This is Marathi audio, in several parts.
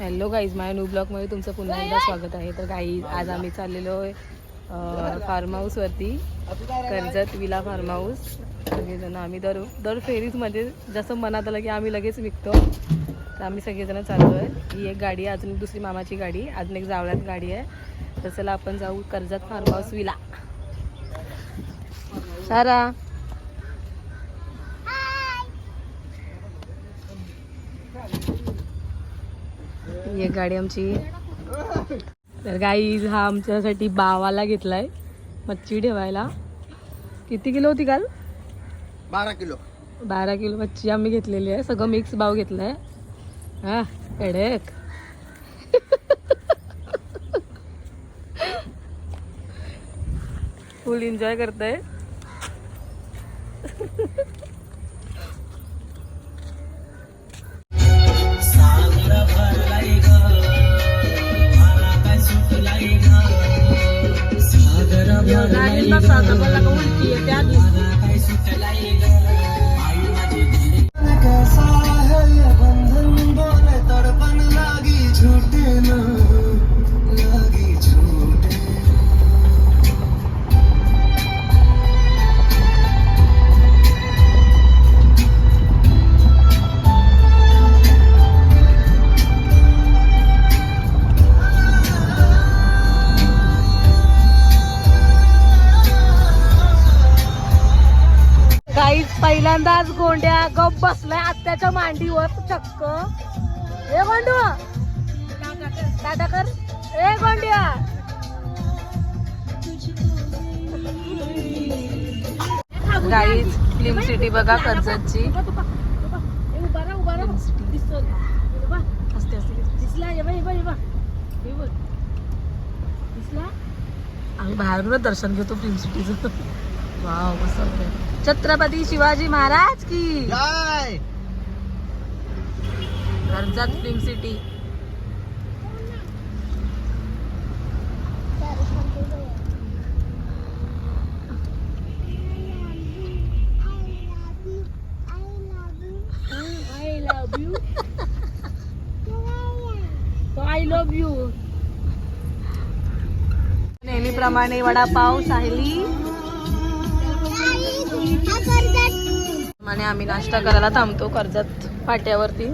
हॅलो गाईज माय न्यू ब्लॉगमध्ये तुमचं पुन्हा एकदा स्वागत आहे. तर गाई आज आम्ही चाललेलो आहे फार्म हाऊसवरती कर्जत विला फार्म हाऊस सगळेजण आम्ही दर दर फेरीजमध्ये जसं मनात आलं की आम्ही लगेच विकतो तर आम्ही सगळेजण चाललो आहे ही एक गाडी आहे अजून एक दुसरी मामाची गाडी. अजून एक जावळ्यात गाडी आहे. तर चला आपण जाऊ कर्जत फार्म हाऊस विला. सारा. ही एक गाडी आमची. तर गाई हा आमच्यासाठी बावाला घेतलाय मच्छी ठेवायला. किती किलो होती काल? बारा किलो. बारा किलो मच्छी आम्ही घेतलेली आहे. सगळं मिक्स बाव घेतलाय. हा कडक. फुल एन्जॉय करताय. Yo, dahil con tabal ako ng tiyata. आत्याच्या मांडीवर चक्क. ए गोंडू. टाटा कर ए गोंड्या. गाईज फिल्म सिटी बघा कर्जतची. आम्ही बाहेरूनच दर्शन घेतो फिल्म सिटीचं वाव मस्त. छत्रपती शिवाजी महाराज की. काय Karjat film city. I love you नेहमीप्रमाणे वडापाव सायली आणि आम्ही नाश्ता करायला थांबतो कर्जत फाट्यावरती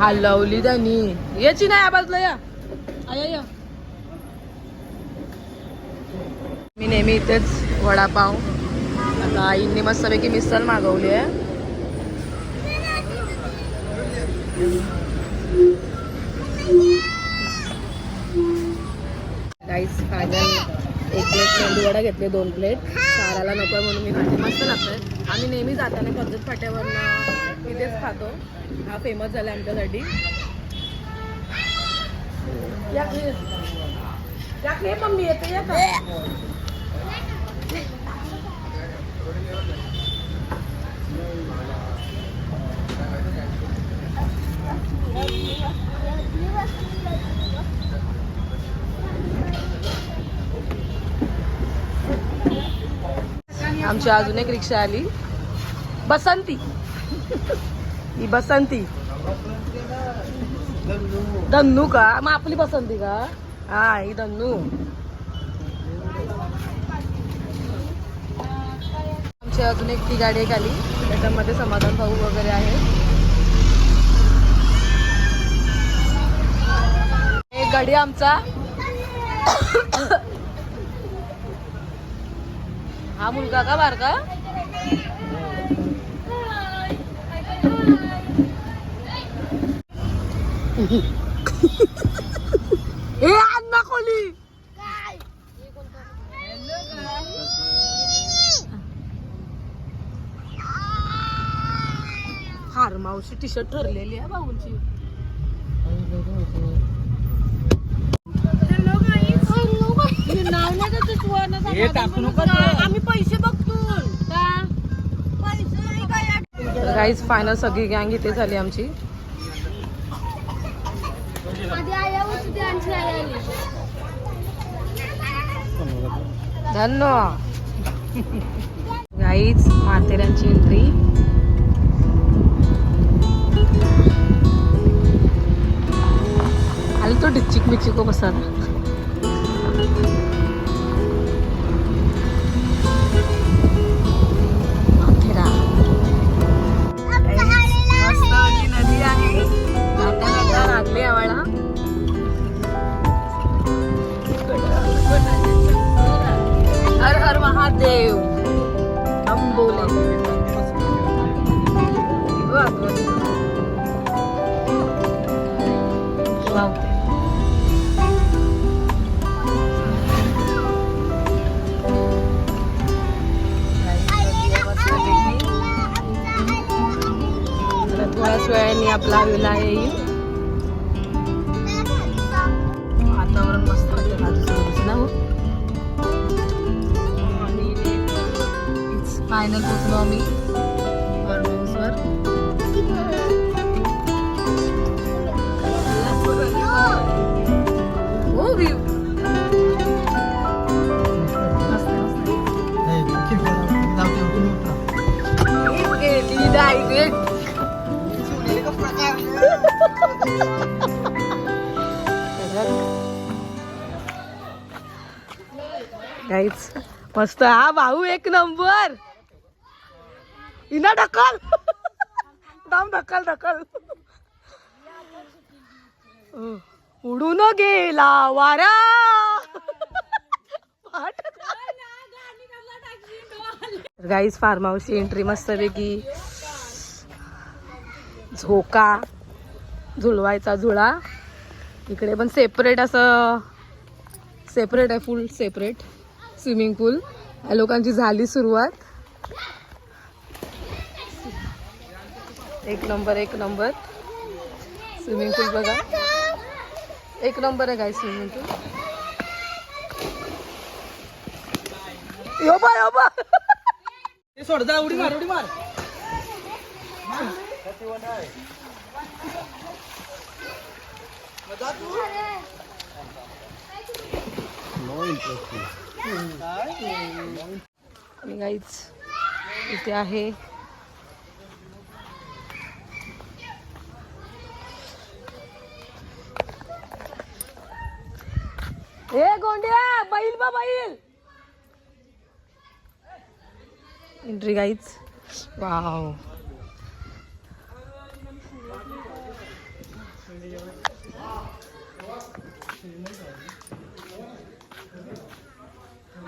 हलवली त्यांनी याची नाही बाजूला या. आया या. मी नेहमी इथेच वडापाव. आता आईने मस्तपैकी मिसल मागवली आहे. फायनल. एक प्लेट मेंदू वडा घेतले दोन प्लेट. साराला नको म्हणून मी खाते मस्त लागतंय आम्ही नेहमी जाताना कर्जत फाट्यावरनं इथेच खातो. हा फेमस झाला आमच्यासाठी. या ये. मम्मी येते या का? आमची अजून एक रिक्षा आली. बसंती. ही बसंती. धन्नू का? मग आपली बसंती का? हा ही धन्नू. आमची अजून एक ती गाडी एक आली. त्याच्यामध्ये समाधान भाऊ वगैरे आहे एक गाडी आमचा. हा मुलगा का बारका? ए अण्णा कोली हार मावशी टी शर्ट ठरलेली आहे भाऊंची. नाव नाही का आम्ही बघतो का पैसे नाही काय गाईज फायनल सगळी गँग इथे झाली आमची. धन्यवाद गाईज माथेऱ्यांची एंट्री आलं तो डिच्चिक मिचिको बसा वाव. थोड्याच वेळाने आपला विला येईल. वातावरण मस्त वाटतं बाजूचं ना हो? आणि फायनल पोचलो आम्ही. काहीच मस्त. हा भाऊ एक नंबर. इना ढकल. दाम ढकल ढकल. उडून गेला वारा. गाईज फार्म हाऊसची एंट्री मस्तपैकी. झोका. झुलवायचा झुळा. इकडे पण सेपरेट असं. सेपरेट आहे फुल सेपरेट स्विमिंग पूल. या लोकांची झाली सुरुवात. एक नंबर एक नंबर. स्विमिंग पूल बघा. एक नंबर आहे काय स्विमिंग पूल. यो बा यो बा. सोड जा उडी मार उडी मार. आणि गाईच इथे आहे. ए गोंड्या बैल बा बैल. एंट्री गाईच वाव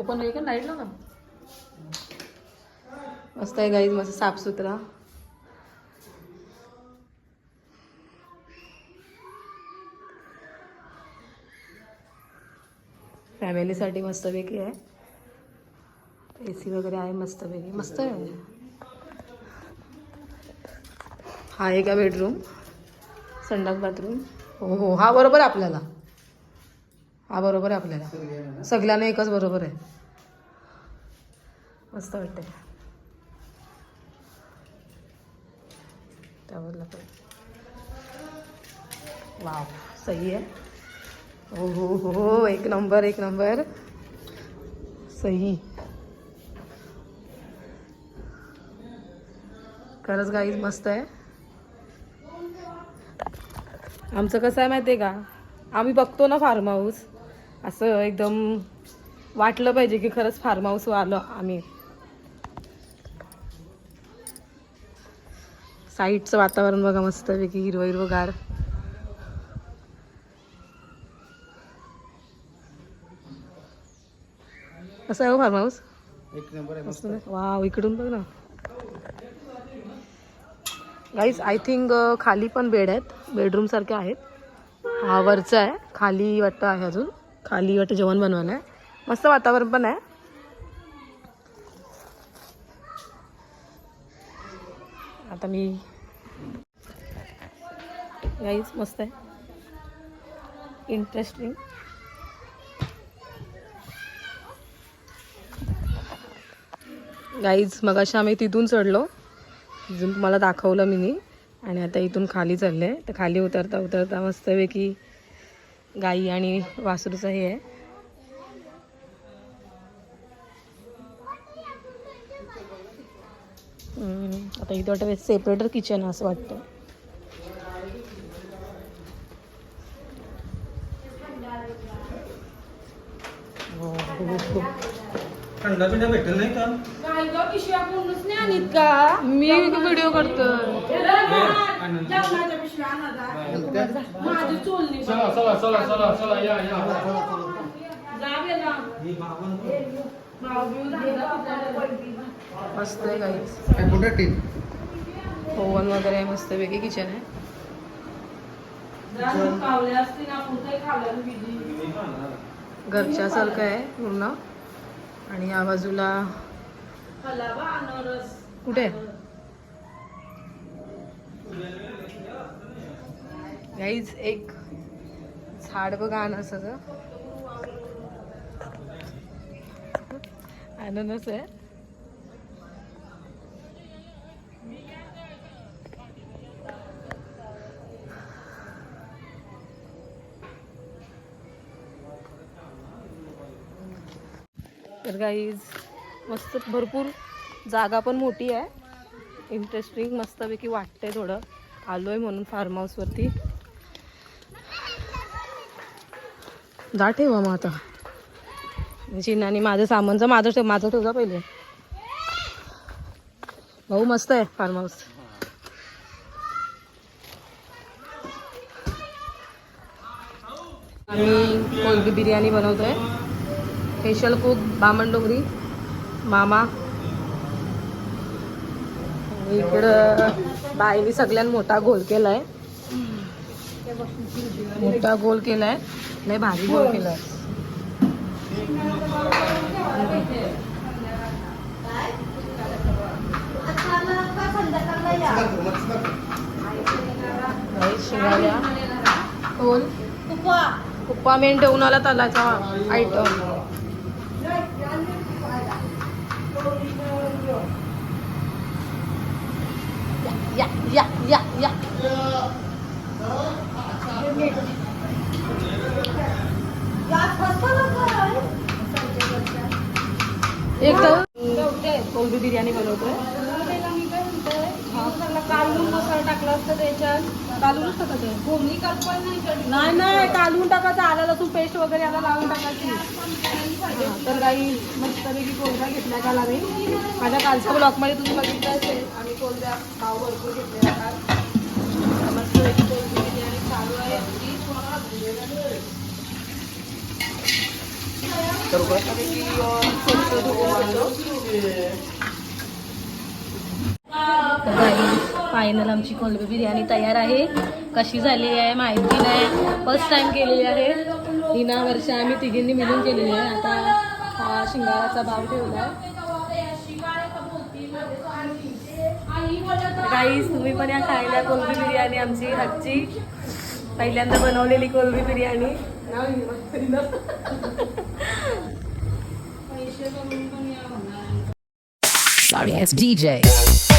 ओपन होईल का? लाइट ना? मस्त आहे गाईज मस्त साफसुथरा. फॅमिलीसाठी मस्तपैकी आहे. ए सी वगैरे आहे मस्तपैकी. मस्त आहे. हा आहे का बेडरूम संडास बाथरूम हो हो. हा बरोबर आहे आपल्याला. हा बरोबर आहे आपल्याला. सगळ्यांना एकच बरोबर आहे. मस्त वाटते त्यावरला पण. वाव सही आहे. हो हो हो हो एक नंबर एक नंबर. सही. खरंच गाईज मस्त आहे. आमचं कसं आहे माहिती आहे का? आम्ही बघतो ना फार्म हाऊस असं एकदम वाटलं पाहिजे की खरंच फार्म हाऊस आलो आम्ही. साईडचं वातावरण बघा मस्तपैकी हिरवं हिरवं गार. कसं आहे हो फार्म हाऊस मस्त. वाव इकडून बघ ना. गाईज आय थिंक खाली पण बेड आहेत. बेडरूम सारखे आहेत. हा वरचा आहे. खाली वाटतं आहे अजून. खाली वाटतं जेवण बनवायला आहे. मस्त वातावरण पण आहे. आता मी गाईच मस्त आहे. इंटरेस्टिंग गाईज मग अशा आम्ही तिथून चढलो. तिथून तुम्हाला दाखवलं मी. आणि आता इथून खाली चालले. तर खाली उतरता उतरता मस्तपैकी गाई आणि वासरूचं हे आहे. आता इथं वाटतं सेपरेटर किचन असं वाटतं. थंडा पिंडा भेटेल नाही का मी व्हिडिओ करतोय चला चला चला चला चला या या. मस्त आहे ओव्हन वगैरे आहे मस्तपैकी किचन आहे. घरच्यासारखं आहे पूर्ण. आणि या बाजूला कुठे? गाईज एक झाड बघा अनसाचं अननस आहे. तर गाईज मस्त भरपूर जागा पण मोठी आहे. इंटरेस्टिंग मस्तपैकी वाटतंय थोडं. आलोय म्हणून फार्म हाऊसवरती जा ठेवा मग आता. चिन्हानी माझं सामानचं माझं ठेव माझं ठेवजा पहिले. भाऊ मस्त आहे फार्म हाऊस. आम्ही कोलबी बिर्याणी बनवतोय? स्पेशल कुक बामण डोंगरी मामा. इकडं बाईने सगळ्यात मोठा घोल केला आहे मोठा गोल केलाय. लय भारी गोल केलाय. बाई शिवाल्या कोल कुप्पा मेन ठेवून आला तलाचा आयटम या या या या. कोलबी बिर्याणी बनवतोय. कालवून मसाला टाकला असता त्याच्यात कालवूनच टाकायचं कोंबडी नाही नाही कालवून टाकायचं आला लसूण पेस्ट वगैरे याला लावून टाकायची. तर काही मस्तपैकी कोलब्या घेतल्या काल आम्ही. माझ्या कालच्या ब्लॉकमध्ये तुम्ही बघितलं असेल आम्ही कोलब्या भाव भरपूर घेतलेला काल तर मस्तपैकी कोलबी बिर्याणी चालू आहे आमची. मस्तपैकी, अं, थोडंसं धुवून आणलं. फायनल आमची कोलबी बिर्याणी तयार आहे. कशी झाली आहे माहिती नाही. फर्स्ट टाइम केलेली आहे. हिना वर्ष आम्ही तिघींनी मिळून केलेली आहे. आता हा शिंगाराचा भाव ठेवला गाईस तुम्ही पण या खायला कोलबी बिर्याणी आमची हातची पहिल्यांदा बनवलेली कोलबी बिर्याणी. Sorry DJ.